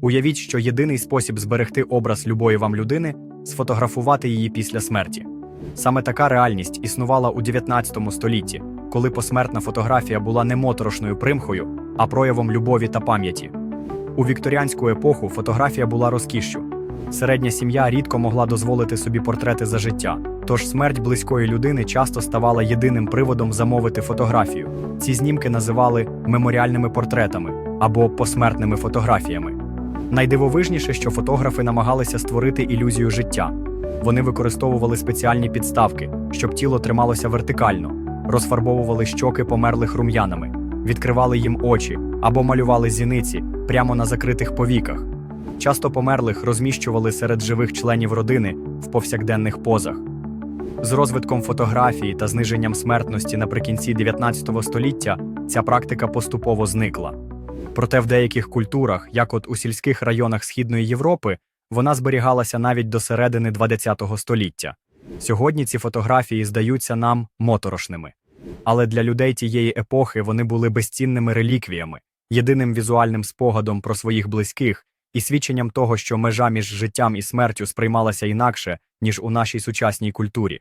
Уявіть, що єдиний спосіб зберегти образ любої вам людини сфотографувати її після смерті. Саме така реальність існувала у 19 столітті, коли посмертна фотографія була не моторошною примхою, а проявом любові та пам'яті. У вікторіанську епоху фотографія була розкішшю. Середня сім'я рідко могла дозволити собі портрети за життя, тож смерть близької людини часто ставала єдиним приводом замовити фотографію. Ці знімки називали меморіальними портретами або посмертними фотографіями. Найдивовижніше, що фотографи намагалися створити ілюзію життя. Вони використовували спеціальні підставки, щоб тіло трималося вертикально, розфарбовували щоки померлих рум'янами, відкривали їм очі або малювали зіниці прямо на закритих повіках. Часто померлих розміщували серед живих членів родини в повсякденних позах. З розвитком фотографії та зниженням смертності наприкінці 19 століття ця практика поступово зникла. Проте в деяких культурах, як от у сільських районах Східної Європи, вона зберігалася навіть до середини ХХ століття. Сьогодні ці фотографії здаються нам моторошними. Але для людей тієї епохи вони були безцінними реліквіями, єдиним візуальним спогадом про своїх близьких і свідченням того, що межа між життям і смертю сприймалася інакше, ніж у нашій сучасній культурі.